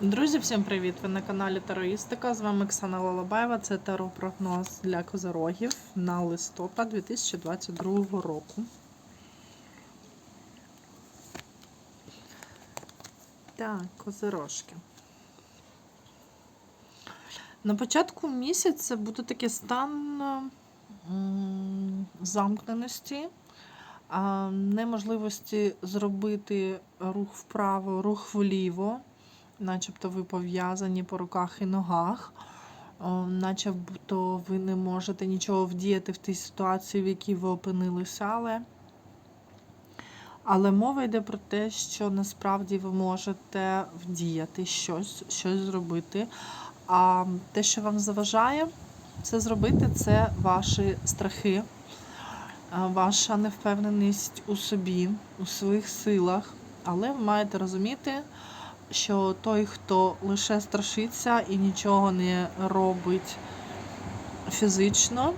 Друзі, всім привіт! Ви на каналі Тароїстика. З вами Оксана Лалабаєва. Це таро-прогноз для козорогів на листопад 2022 року. Так, козирожки. На початку місяця буде такий стан замкненості, неможливості зробити рух вправо, рух вліво начебто ви пов'язані по руках і ногах, начебто ви не можете нічого вдіяти в тій ситуації, в якій ви опинилися, але. Але мова йде про те, що насправді ви можете вдіяти щось, щось зробити. А те, що вам заважає це зробити, це ваші страхи, ваша невпевненість у собі, у своїх силах. Але ви маєте розуміти, що той, хто лише страшиться і нічого не робить фізично,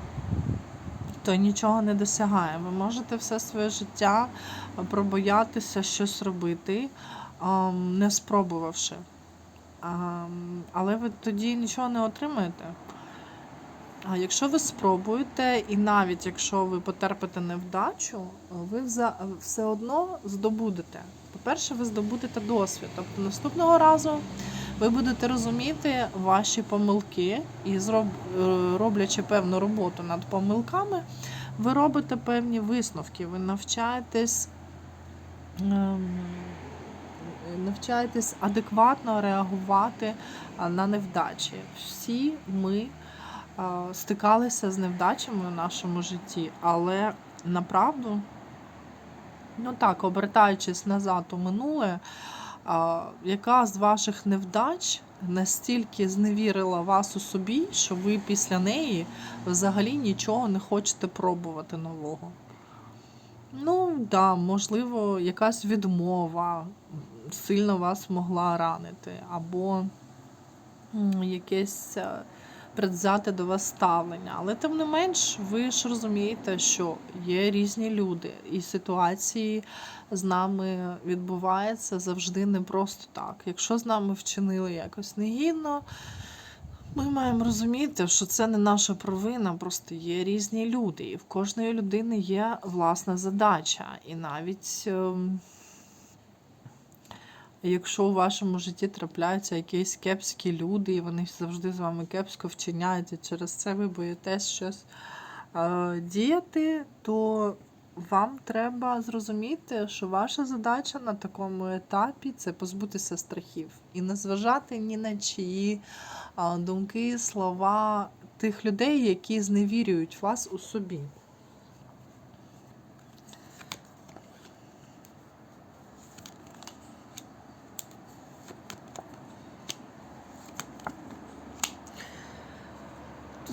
той нічого не досягає. Ви можете все своє життя пробоятися щось робити, не спробувавши. Але ви тоді нічого не отримаєте. А якщо ви спробуєте, і навіть якщо ви потерпите невдачу, ви все одно здобудете. По-перше, ви здобудете досвід. Тобто наступного разу ви будете розуміти ваші помилки і е, роблячи певну роботу над помилками, ви робите певні висновки. Ви навчаєтесь, ем, навчаєтесь адекватно реагувати на невдачі. Всі ми стикалися з невдачами в нашому житті, але направду. Ну так, обертаючись назад у минуле, яка з ваших невдач настільки зневірила вас у собі, що ви після неї взагалі нічого не хочете пробувати нового? Ну, да, можливо, якась відмова сильно вас могла ранити, або якесь предвзяте до вас ставлення. Але тим не менш, ви ж розумієте, що є різні люди, і ситуації з нами відбуваються завжди не просто так. Якщо з нами вчинили якось негідно, ми маємо розуміти, що це не наша провина, просто є різні люди, і в кожної людини є власна задача. І навіть. Якщо у вашому житті трапляються якісь кепські люди, і вони завжди з вами кепсько вчиняють, і через це ви боїтесь щось е, діяти, то вам треба зрозуміти, що ваша задача на такому етапі це позбутися страхів і не зважати ні на чиї е, думки, слова тих людей, які зневірюють вас у собі.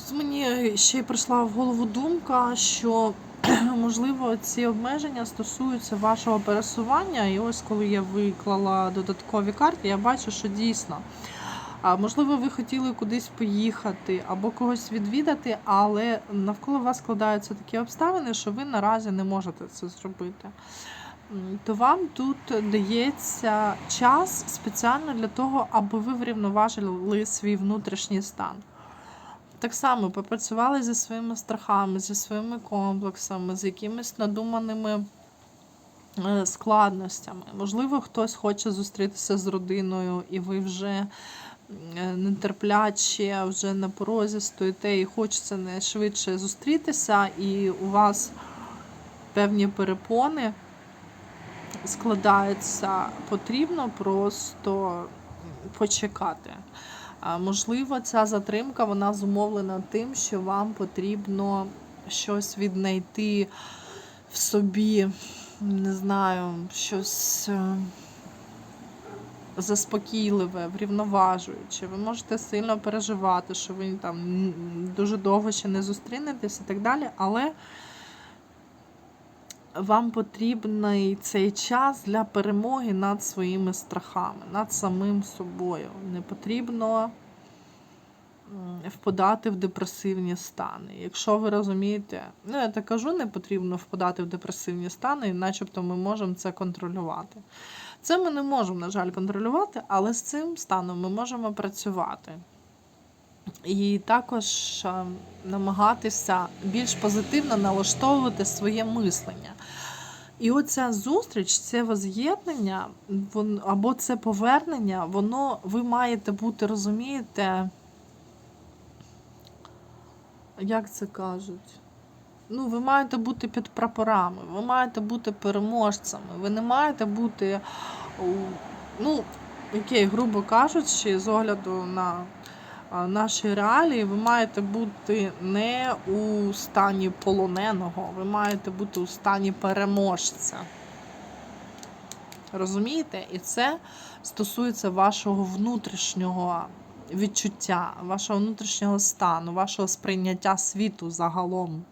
Тут мені ще й прийшла в голову думка, що можливо ці обмеження стосуються вашого пересування. І ось коли я виклала додаткові карти, я бачу, що дійсно. А можливо, ви хотіли кудись поїхати або когось відвідати, але навколо вас складаються такі обставини, що ви наразі не можете це зробити. То вам тут дається час спеціально для того, аби ви врівноважили свій внутрішній стан. Так само попрацювали зі своїми страхами, зі своїми комплексами, з якимись надуманими е, складностями. Можливо, хтось хоче зустрітися з родиною, і ви вже е, нетерпляче, вже на порозі стоїте і хочеться не швидше зустрітися, і у вас певні перепони складаються, потрібно просто почекати. Можливо, ця затримка вона зумовлена тим, що вам потрібно щось віднайти в собі, не знаю, щось е, заспокійливе, врівноважуюче. Ви можете сильно переживати, що ви там дуже довго ще не зустрінетесь і так далі, але вам потрібний цей час для перемоги над своїми страхами, над самим собою. Не потрібно впадати в депресивні стани. Якщо ви розумієте, ну я так кажу, не потрібно впадати в депресивні стани, начебто ми можемо це контролювати. Це ми не можемо, на жаль, контролювати, але з цим станом ми можемо працювати. І також е, намагатися більш позитивно налаштовувати своє мислення. І оця зустріч, це воз'єднання, або це повернення, воно ви маєте бути, розумієте, як це кажуть? Ну, ви маєте бути під прапорами, ви маєте бути переможцями, ви не маєте бути, ну, окей, грубо кажучи, з огляду на наші реалії, ви маєте бути не у стані полоненого, ви маєте бути у стані переможця. Розумієте? І це стосується вашого внутрішнього відчуття, вашого внутрішнього стану, вашого сприйняття світу загалом.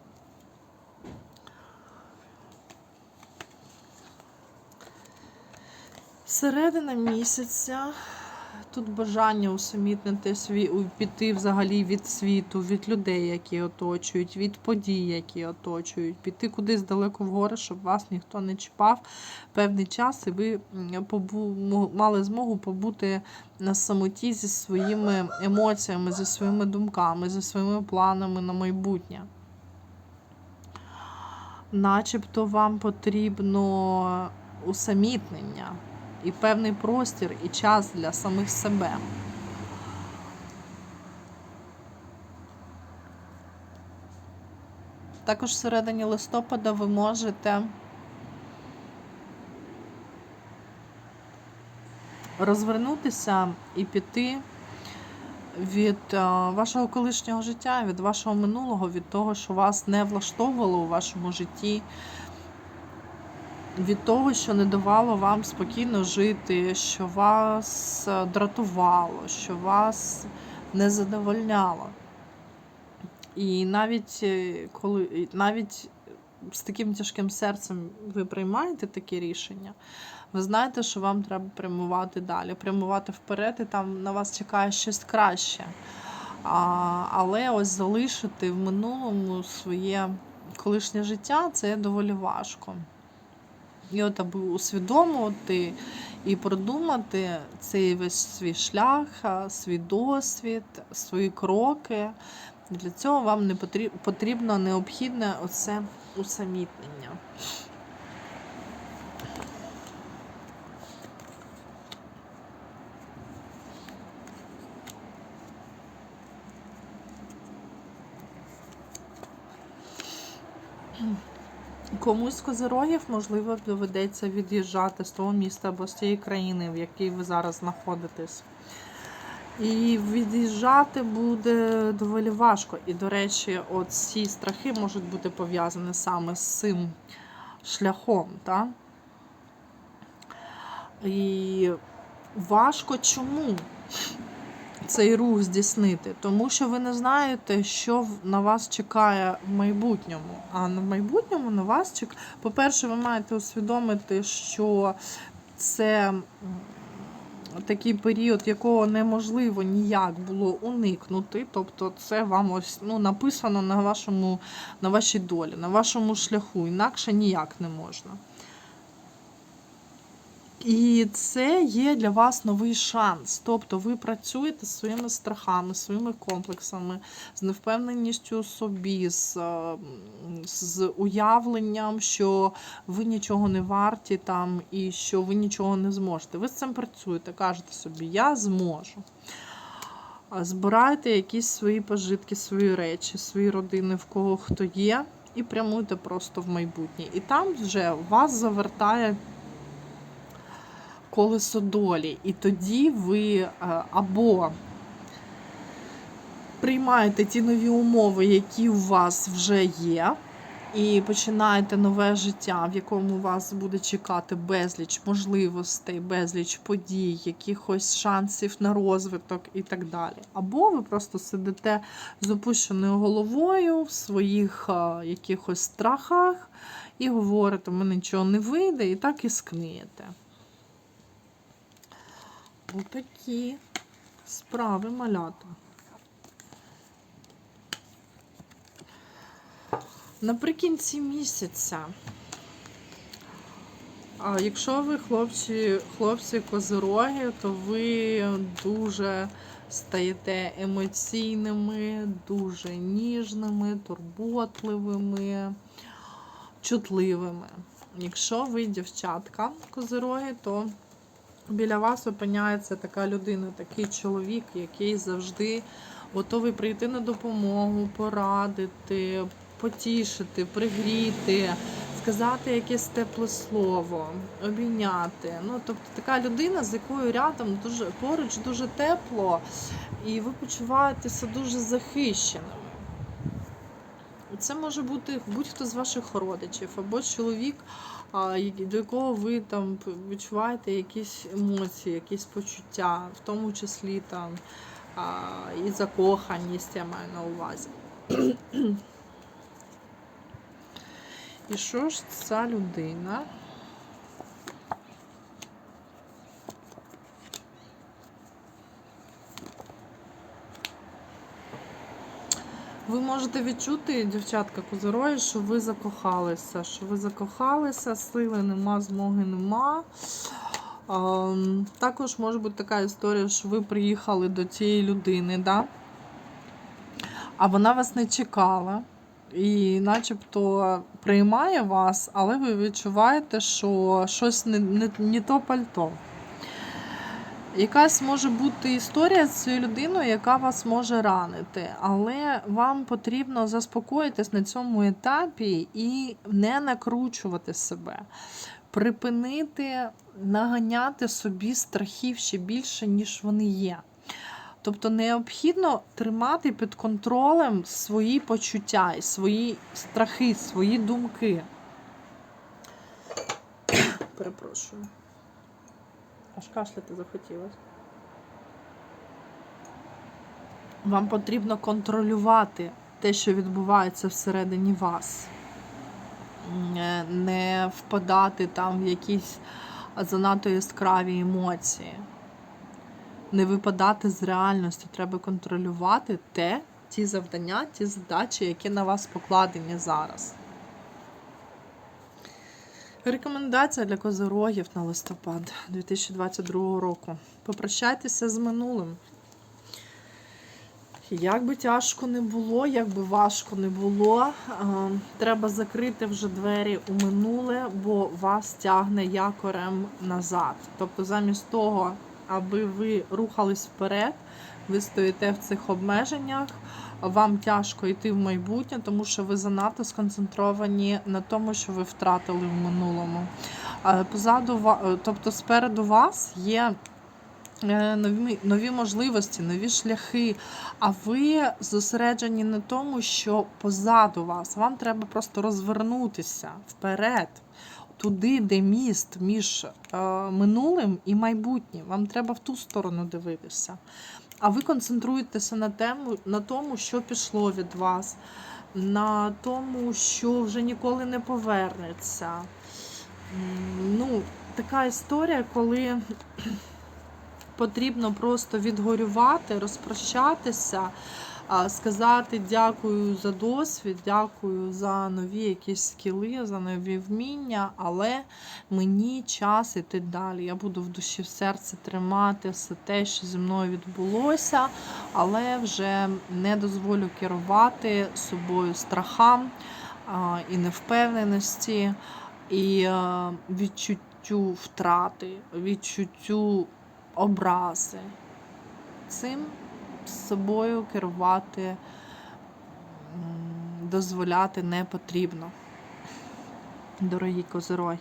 Середина місяця. Тут бажання усамітнити свій, піти взагалі від світу, від людей, які оточують, від подій, які оточують, піти кудись далеко в гори, щоб вас ніхто не чіпав. Певний час, і ви побу, мали змогу побути на самоті зі своїми емоціями, зі своїми думками, зі своїми планами на майбутнє. Начебто вам потрібно усамітнення і певний простір, і час для самих себе. Також всередині листопада ви можете розвернутися і піти від е, вашого колишнього життя, від вашого минулого, від того, що вас не влаштовувало у вашому житті, від того, що не давало вам спокійно жити, що вас е, дратувало, що вас не задовольняло. І навіть е, коли навіть з таким тяжким серцем ви приймаєте таке рішення, ви знаєте, що вам треба прямувати далі, прямувати вперед, і там на вас чекає щось краще. А, але ось залишити в минулому своє колишнє життя це доволі важко. І от аби усвідомити і продумати цей весь свій шлях, свій досвід, свої кроки. Для цього вам не потрібно, необхідне оце усамітнення. Комусь з козирогів, можливо, доведеться від'їжджати з того міста або з тієї країни, в якій ви зараз знаходитесь. І від'їжджати буде доволі важко. І, до речі, от ці страхи можуть бути пов'язані саме з цим шляхом. Та? І важко чому цей рух здійснити? Тому що ви не знаєте, що на вас чекає в майбутньому. А на майбутньому на вас чекає. По-перше, ви маєте усвідомити, що це такий період, якого неможливо ніяк було уникнути. Тобто, це вам ось ну, написано на вашому, на вашій долі, на вашому шляху. Інакше ніяк не можна. І це є для вас новий шанс. Тобто ви працюєте з своїми страхами, своїми комплексами, з невпевненістю собі, з, з уявленням, що ви нічого не варті там і що ви нічого не зможете. Ви з цим працюєте, кажете собі, я зможу. Збирайте якісь свої пожитки, свої речі, свої родини, в кого хто є, і прямуйте просто в майбутнє. І там вже вас завертає колесо долі. І тоді ви е, або приймаєте ті нові умови, які у вас вже є, і починаєте нове життя, в якому вас буде чекати безліч можливостей, безліч подій, якихось шансів на розвиток і так далі. Або ви просто сидите з опущеною головою в своїх е, якихось страхах і говорите, мене нічого не вийде, і так і скниєте. Отакі справи малята. Наприкінці місяця, якщо ви хлопці, хлопці козороги, то ви дуже стаєте емоційними, дуже ніжними, турботливими, чутливими. Якщо ви дівчатка козороги, то біля вас опиняється така людина, такий чоловік, який завжди готовий прийти на допомогу, порадити, потішити, пригріти, сказати якесь тепле слово, обійняти. Ну, тобто така людина, з якою рядом дуже поруч дуже тепло, і ви почуваєтеся дуже захищеними. Це може бути будь-хто з ваших родичів або чоловік, до якого ви там відчуваєте якісь емоції, якісь почуття, в тому числі там і закоханість, я маю на увазі. І що ж ця людина? Ви можете відчути, дівчатка козорої, що ви закохалися, що ви закохалися, сили нема, змоги нема. Ем, також може бути така історія, що ви приїхали до цієї людини, да? а вона вас не чекала. І начебто приймає вас, але ви відчуваєте, що щось не, не, не то пальто. Якась може бути історія з цією людиною, яка вас може ранити, але вам потрібно заспокоїтись на цьому етапі і не накручувати себе, припинити наганяти собі страхів ще більше, ніж вони є. Тобто необхідно тримати під контролем свої почуття, свої страхи, свої думки. Перепрошую. Аж кашляти захотілося. Вам потрібно контролювати те, що відбувається всередині вас. Не- Не впадати там в якісь занадто яскраві емоції. Не випадати з реальності. Треба контролювати те, ті завдання, ті задачі, які на вас покладені зараз. Рекомендація для козирогів на листопад 2022 року. Попрощайтеся з минулим. Як би тяжко не було, як би важко не було, е, треба закрити вже двері у минуле, бо вас тягне якорем назад. Тобто, замість того, аби ви рухались вперед, ви стоїте в цих обмеженнях, вам тяжко йти в майбутнє, тому що ви занадто сконцентровані на тому, що ви втратили в минулому. Позаду е, тобто спереду вас є е, нові, нові можливості, нові шляхи. А ви зосереджені на тому, що позаду вас. Вам треба просто розвернутися вперед, туди, де міст між е, минулим і майбутнім. Вам треба в ту сторону дивитися. А ви концентруєтеся на, тему, на тому, що пішло від вас, на тому, що вже ніколи не повернеться. Ну, така історія, коли потрібно просто відгорювати, розпрощатися, сказати дякую за досвід, дякую за нові якісь скіли, за нові вміння, але мені час іти далі. Я буду в душі в серці тримати все те, що зі мною відбулося, але вже не дозволю керувати собою страхам і невпевненості, і е, відчуттю втрати, відчуттю образи. Цим собою керувати, дозволяти не потрібно, дорогі козироги.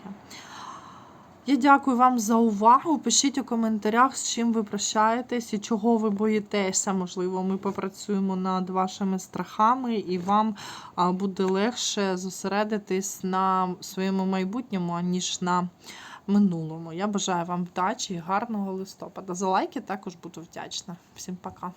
Я дякую вам за увагу. Пишіть у коментарях, з чим ви прощаєтесь і чого ви боїтеся. Можливо, ми попрацюємо над вашими страхами, і вам буде легше зосередитись на своєму майбутньому, аніж на минулому. Я бажаю вам вдачі і гарного листопада. За лайки також буду вдячна. Всім пока.